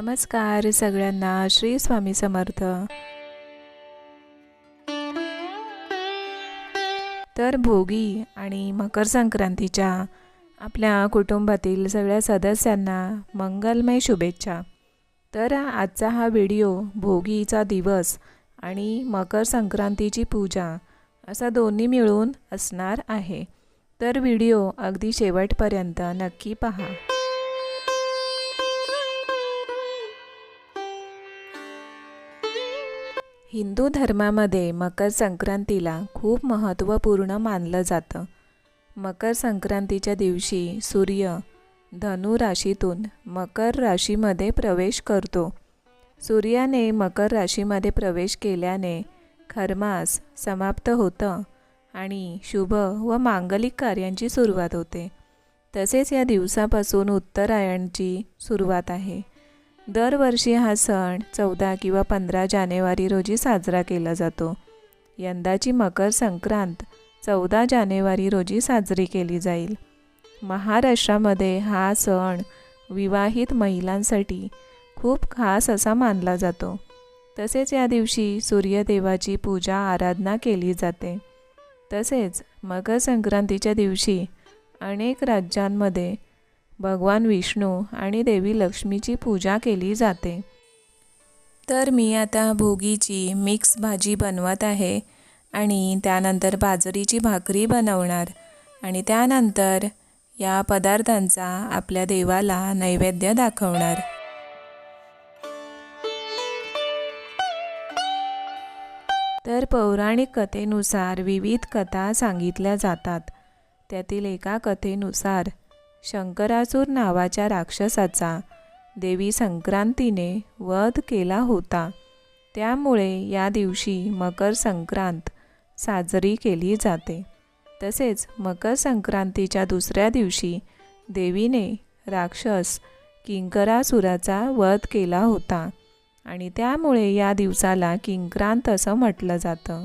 नमस्कार सगळ्यांना श्री स्वामी समर्थ. तर भोगी आणि मकर संक्रांतीच्या आपल्या कुटुंबातील सगळ्या सदस्यांना मंगलमय शुभेच्छा. तर आजचा हा व्हिडिओ भोगीचा दिवस आणि मकर संक्रांतीची पूजा असा दोन्ही मिळून असणार आहे. तर व्हिडिओ अगदी शेवटपर्यंत नक्की पहा. हिंदू धर्मामध्ये मकर संक्रांतीला खूप महत्त्वपूर्ण मानलं जातं. मकर संक्रांतीच्या दिवशी सूर्य धनु राशीतून मकर राशीमध्ये प्रवेश करतो. सूर्याने मकर राशीमध्ये प्रवेश केल्याने खरमास समाप्त होतं आणि शुभ व मांगलिक कार्यांची सुरुवात होते. तसेच या दिवसापासून उत्तरायणची सुरुवात आहे. दरवर्षी हा सण चौदा किंवा पंधरा जानेवारी रोजी साजरा केला जातो. यंदाची मकर संक्रांत चौदा जानेवारी रोजी साजरी केली जाईल. महाराष्ट्रामध्ये हा सण विवाहित महिलांसाठी खूप खास असा मानला जातो. तसेच या दिवशी सूर्यदेवाची पूजा आराधना केली जाते. तसेच मकर संक्रांतीच्या दिवशी अनेक राज्यांमध्ये भगवान विष्णू आणि देवी लक्ष्मीची पूजा केली जाते. तर मी आता भोगीची मिक्स भाजी बनवत आहे आणि त्यानंतर बाजरीची भाकरी बनवणार आणि त्यानंतर या पदार्थांचा आपल्या देवाला नैवेद्य दाखवणार. तर पौराणिक कथेनुसार विविध कथा सांगितल्या जातात. त्यातील एका कथेनुसार शंकरासूर नावाच्या राक्षसाचा देवी संक्रांतीने वध केला होता. त्यामुळे या दिवशी मकर संक्रांत साजरी केली जाते. तसेच मकर संक्रांतीच्या दुसऱ्या दिवशी देवीने राक्षस किंकरासुराचा वध केला होता आणि त्यामुळे या दिवसाला किंक्रांत असं म्हटलं जातं.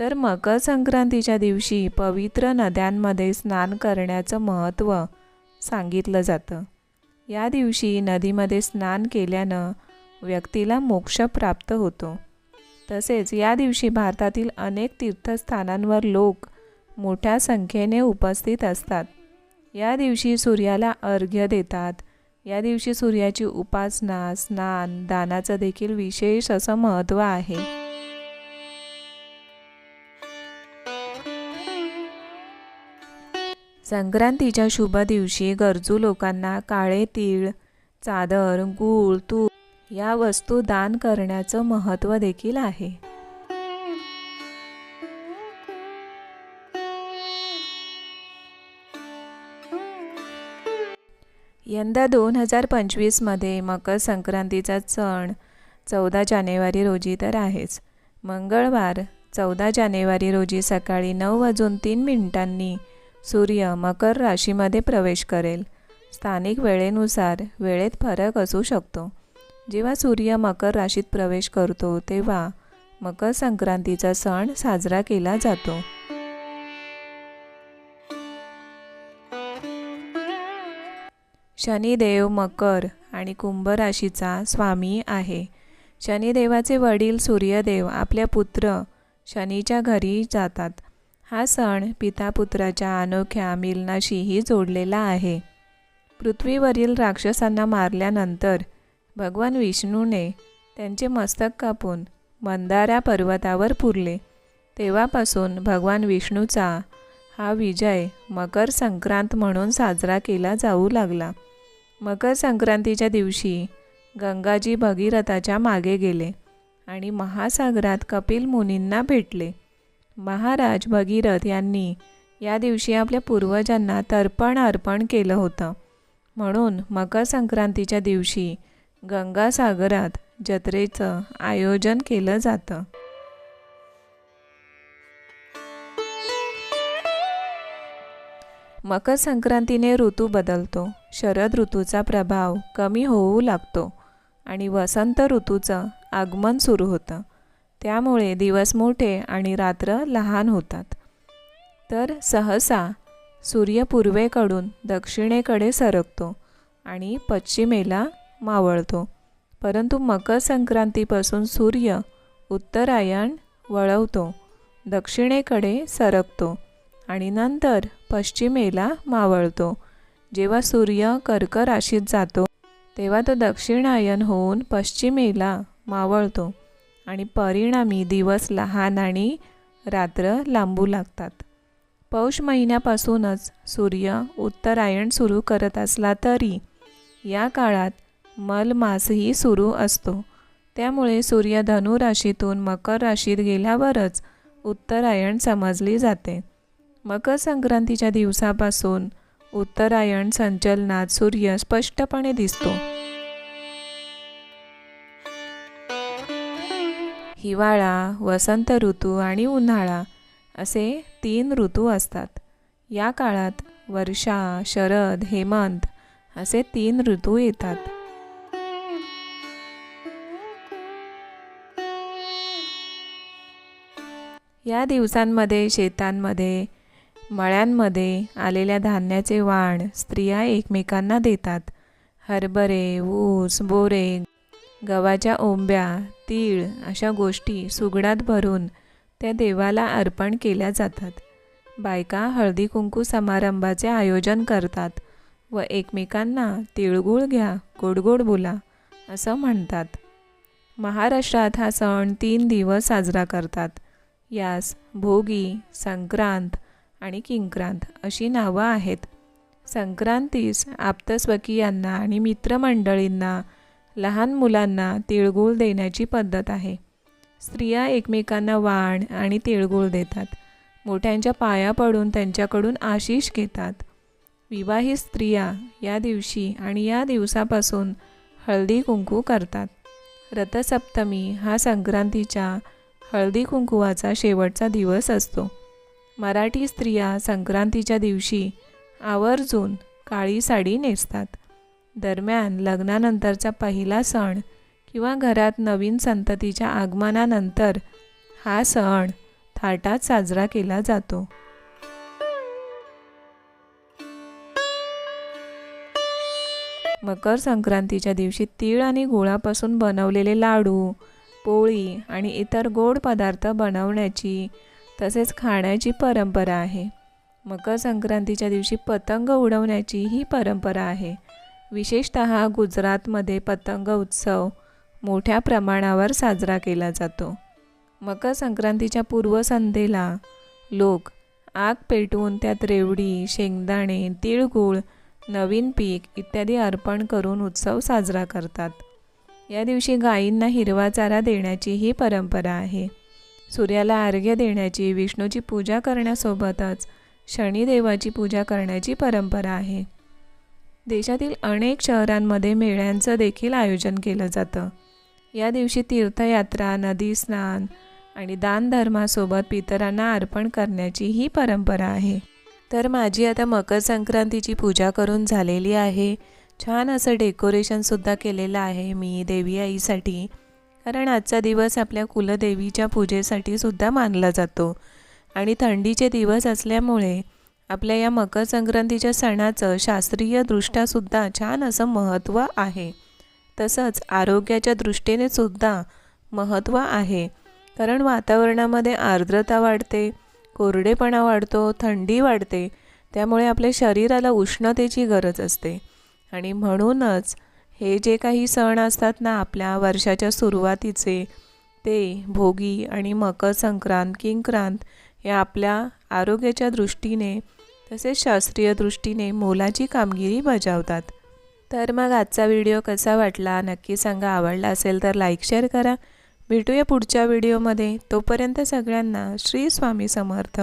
तर मकर संक्रांतीच्या दिवशी पवित्र नद्यांमध्ये स्नान करण्याचं महत्त्व सांगितलं जातं. या दिवशी नदीमध्ये स्नान केल्यानं व्यक्तीला मोक्ष प्राप्त होतो. तसेच या दिवशी भारतातील अनेक तीर्थस्थानांवर लोक मोठ्या संख्येने उपस्थित असतात. या दिवशी सूर्याला अर्घ्य देतात. या दिवशी सूर्याची उपासना स्नान दानाचं देखील विशेष असं महत्त्व आहे. संक्रांतीच्या शुभ दिवशी गरजू लोकांना काळे तीळ चादर गूळ तूप या वस्तू दान करण्याचं महत्त्व देखील आहे. यंदा दोन हजार पंचवीसमध्ये मकर संक्रांतीचा सण चौदा जानेवारी रोजी तर आहेच. मंगळवार चौदा जानेवारी रोजी सकाळी नऊ वाजून तीन मिनिटांनी सूर्य मकर राशीमध्ये प्रवेश करेल. स्थानिक वेळेनुसार वेळेत फरक असू शकतो. जेव्हा सूर्य मकर राशीत प्रवेश करतो तेव्हा मकर संक्रांतीचा सण साजरा केला जातो. शनिदेव मकर आणि कुंभ राशीचा स्वामी आहे. शनिदेवाचे वडील सूर्यदेव आपल्या पुत्र शनीच्या घरी जातात. हा सण पितापुत्राच्या अनोख्या मिलनाशीही जोडलेला आहे. पृथ्वीवरील राक्षसांना मारल्यानंतर भगवान विष्णूने त्यांचे मस्तक कापून मंदारा पर्वतावर पुरले. तेव्हापासून भगवान विष्णूचा हा विजय मकर संक्रांत म्हणून साजरा केला जाऊ लागला. मकर संक्रांतीच्या दिवशी गंगाजी भगीरथाच्या मागे गेले आणि महासागरात कपिल मुनींना भेटले. महाराज भगीरथ यांनी या दिवशी आपल्या पूर्वजांना तर्पण अर्पण केलं होतं. म्हणून मकर संक्रांतीच्या दिवशी गंगासागरात जत्रेचं आयोजन केलं जातं. मकर संक्रांतीने ऋतू बदलतो. शरद ऋतूचा प्रभाव कमी होऊ लागतो आणि वसंत ऋतूचं आगमन सुरू होतं. त्यामुळे दिवस मोठे आणि रात्र लहान होतात. तर सहसा सूर्य पूर्वेकडून दक्षिणेकडे सरकतो आणि पश्चिमेला मावळतो. परंतु मकर संक्रांतीपासून सूर्य उत्तरायण वळवतो दक्षिणेकडे सरकतो आणि नंतर पश्चिमेला मावळतो. जेव्हा सूर्य कर्क राशीत जातो तेव्हा तो दक्षिणायन होऊन पश्चिमेला मावळतो. आणि परिणामी दिवस लहान आणि रात्र लांबू लागतात. पौष महिन्यापासूनच सूर्य उत्तरायण सुरू करत असला तरी या काळात मलमासही सुरू असतो. त्यामुळे सूर्य धनु राशीतून मकर राशीत गेल्यावरच उत्तरायण समजली जाते. मकर संक्रांतीच्या दिवसापासून उत्तरायण संचलनात सूर्य स्पष्टपणे दिसतो. हिवाळा वसंत ऋतू आणि उन्हाळा असे तीन ऋतू असतात. या काळात वर्षा शरद हेमंत असे तीन ऋतू येतात. या दिवसांमध्ये शेतांमध्ये मळ्यांमध्ये आलेल्या धान्याचे वाण स्त्रिया एकमेकांना देतात. हरभरे ऊस बोरे गव्हाच्या ओंब्या तीळ अशा गोष्टी सुगडात भरून त्या देवाला अर्पण केल्या जातात. बायका हळदी कुंकू समारंभाचे आयोजन करतात व एकमेकांना तिळगुळ घ्या गोडगोड बोला असं म्हणतात. महाराष्ट्रात हा सण तीन दिवस साजरा करतात. यास भोगी संक्रांत आणि किंक्रांत अशी नावं आहेत. संक्रांतीस आप्तस्वकीयांना आणि मित्रमंडळींना लहान मुलांना तिळगुळ देण्याची पद्धत आहे. स्त्रिया एकमेकांना वाण आणि तिळगुळ देतात. मोठ्यांच्या पाया पडून त्यांच्याकडून आशिष घेतात. विवाहित स्त्रिया या दिवशी आणि या दिवसापासून हळदी कुंकू करतात. रथसप्तमी हा संक्रांतीच्या हळदी कुंकुवाचा शेवटचा दिवस असतो. मराठी स्त्रिया संक्रांतीच्या दिवशी आवर्जून काळी साडी नेसतात. दरम्यान लग्नानंतरचा पहिला सण किंवा घरात नवीन संततीच्या आगमनानंतर हा सण थाटात साजरा केला जातो. मकर संक्रांतीच्या दिवशी तीळ आणि गुळापासून बनवलेले लाडू पोळी आणि इतर गोड पदार्थ बनवण्याची तसेच खाण्याची परंपरा आहे. मकर संक्रांतीच्या दिवशी पतंग उडवण्याची ही परंपरा आहे. विशेषत गुजरातमध्ये पतंग उत्सव मोठ्या प्रमाणावर साजरा केला जातो. मकर संक्रांतीच्या पूर्वसंध्येला लोक आग पेटवून त्यात रेवडी शेंगदाणे तिळगुळ नवीन पीक इत्यादी अर्पण करून उत्सव साजरा करतात. या दिवशी गायींना हिरवा चारा देण्याची ही परंपरा आहे. सूर्याला अर्घ्य देण्याची विष्णूची पूजा करण्यासोबतच शनिदेवाची पूजा करण्याची परंपरा आहे. देशातील अनेक शहरांमध्ये मेळ्यांचं देखील आयोजन केलं जातं. या दिवशी तीर्थयात्रा नदी स्नान आणि दानधर्मासोबत पितरांना अर्पण करण्याची ही परंपरा आहे. तर माझी आता मकर संक्रांतीची पूजा करून झालेली आहे. छान असं डेकोरेशनसुद्धा केलेलं आहे मी देवी आईसाठी. कारण आजचा दिवस आपल्या कुलदेवीच्या पूजेसाठी सुद्धा मानला जातो. आणि थंडीचे दिवस असल्यामुळे आपल्या या मकर संक्रांतीच्या सणाचं शास्त्रीयदृष्ट्यासुद्धा छान असं महत्त्व आहे. तसंच आरोग्याच्या दृष्टीने सुद्धा महत्त्व आहे. कारण वातावरणामध्ये आर्द्रता वाढते कोरडेपणा वाढतो थंडी वाढते त्यामुळे आपल्या शरीराला उष्णतेची गरज असते. आणि म्हणूनच हे जे काही सण असतात ना आपल्या वर्षाच्या सुरुवातीचे ते भोगी आणि मकर संक्रांत किंक्रांत हे आपल्या आरोग्याच्या दृष्टीने तसेच शास्त्रीय दृष्टीने मोलाची कामगिरी बजावतात. तर मग आजचा व्हिडिओ कसा वाटला? नक्की सांगा. आवडला असेल तर लाईक शेअर करा. भेटूया पुढच्या व्हिडिओमध्ये. तोपर्यंत सगळ्यांना श्री स्वामी समर्थ.